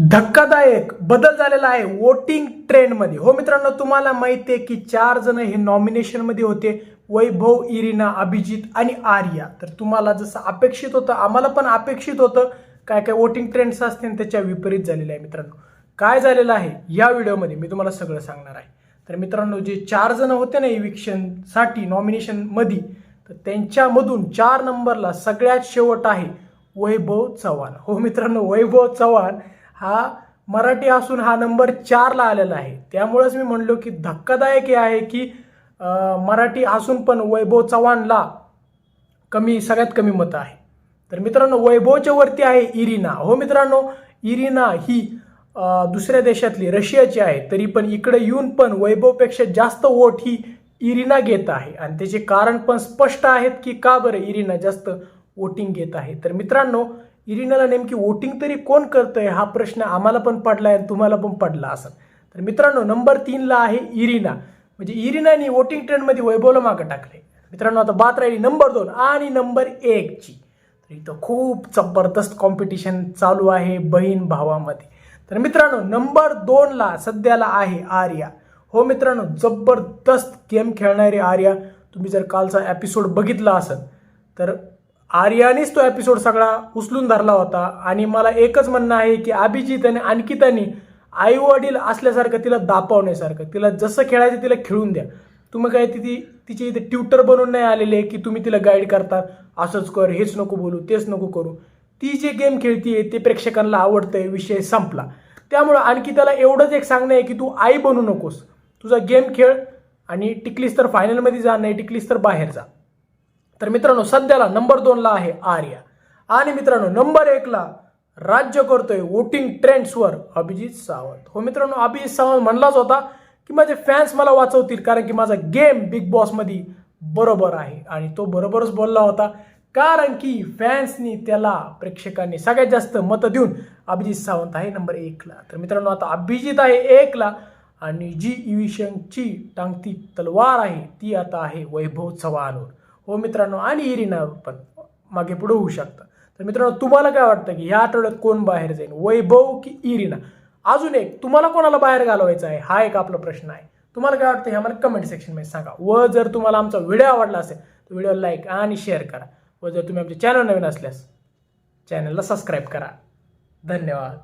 धक्कादायक बदल झालेला आहे वोटिंग ट्रेंडमध्ये. हो मित्रांनो तुम्हाला माहिती आहे की चार जण हे नॉमिनेशनमध्ये होते वैभव इरिना अभिजित आणि आर्या. तर तुम्हाला जसं अपेक्षित होतं आम्हाला पण अपेक्षित होतं काय काय वोटिंग ट्रेंड्स असतील त्याच्या विपरीत झालेलं आहे मित्रांनो. काय झालेलं आहे? या व्हिडिओमध्ये मी तुम्हाला सगळं सांगणार आहे. तर मित्रांनो जे चार जण होते ना इविक्शनसाठी नॉमिनेशनमध्ये तर त्यांच्यामधून चार नंबरला सगळ्यात शेवट आहे वैभव चव्हाण. हो मित्रांनो वैभव चव्हाण हा मराठी असून हा नंबर चारला आलेला आहे. त्यामुळेच मी म्हणलो की धक्कादायक हे आहे की मराठी असून पण वैभव चव्हाणला कमी सगळ्यात कमी मतं आहे. तर मित्रांनो वैभवच्या वरती आहे इरिना. हो मित्रांनो इरिना ही दुसऱ्या देशातली रशियाची आहे. तरी पण इकडे येऊन पण वैभवपेक्षा जास्त वोट ही इरिना घेत आहे. आणि त्याचे कारण पण स्पष्ट आहेत की का बरं इरिना जास्त वोटिंग घेत आहे. तर मित्रांनो इरिनाला नेमकी वोटिंग तरी कोण करतंय हा प्रश्न आम्हाला पण पडला आहे आणि तुम्हाला पण पडला असं तर मित्रांनो नंबर तीनला आहे इरिना. म्हणजे इरिनाने वोटिंग ट्रेंडमध्ये वैभवला मागं टाकले मित्रांनो आता बात राहिली नंबर दोन आणि नंबर एकची. तर इथं खूप जबरदस्त कॉम्पिटिशन चालू आहे बहीण भावामध्ये. तर मित्रांनो नंबर दोनला सध्याला आहे आर्या. हो मित्रांनो जबरदस्त गेम खेळणारी आर्या. तुम्ही जर कालचा एपिसोड बघितला असेल तर आर्यानेच तो एपिसोड सगळा उचलून धरला होता. आणि मला एकच म्हणणं आहे की अभिजित आणि अंकितानी आई वडील असल्यासारखं तिला दापावण्यासारखं तिला जसं खेळायचं तिला खेळून द्या. तुम्ही काय ती तिचे इथे ट्युटर बनून नाही आलेले की तुम्ही तिला गाईड करता? असंच कर हेच नको बोलू तेच नको करू. ती जे गेम खेळतीये ते प्रेक्षकांना आवडतंय विषय संपला. त्यामुळं आणखी त्याला एवढंच एक सांगणं आहे की तू आई बनू नकोस. तुझा गेम खेळ आणि टिकलीस तर फायनलमध्ये जा नाही टिकलीस तर बाहेर जा. तर मित्रांनो सध्याला नंबर दोनला आहे आर्या. आणि मित्रांनो नंबर एकला राज्य करतोय वोटिंग ट्रेंड्सवर अभिजित सावंत. हो मित्रांनो अभिजित सावंत म्हणलाच होता की माझे फॅन्स मला वाचवतील कारण की माझा गेम बिग बॉसमध्ये बरोबर आहे. आणि तो बरोबरच बोलला होता. कारण की फॅन्सनी त्याला प्रेक्षकांनी सगळ्यात जास्त मतं देऊन अभिजित सावंत आहे नंबर एकला तर मित्रांनो आता अभिजित आहे एकला आणि जी इविशनची टांगती तलवार आहे ती आता आहे वैभव चव्हाणवर. हो मित्रांनो आणि इरिना पण मागे पुढे होऊ शकतं. तर मित्रांनो तुम्हाला काय वाटतं की ह्या आठवड्यात कोण बाहेर जाईल? वैभव की इरिना? अजून एक तुम्हाला कोणाला बाहेर घालवायचा आहे? हा एक आपला प्रश्न आहे. तुम्हाला काय वाटतं हे आम्हाला कमेंट सेक्शनमध्ये सांगा. व जर तुम्हाला आमचा व्हिडिओ आवडला असेल तर व्हिडिओ लाईक आणि शेअर करा. व जर तुम्ही आमचे चॅनल नवीन असल्यास चॅनलला सबस्क्राईब करा. धन्यवाद.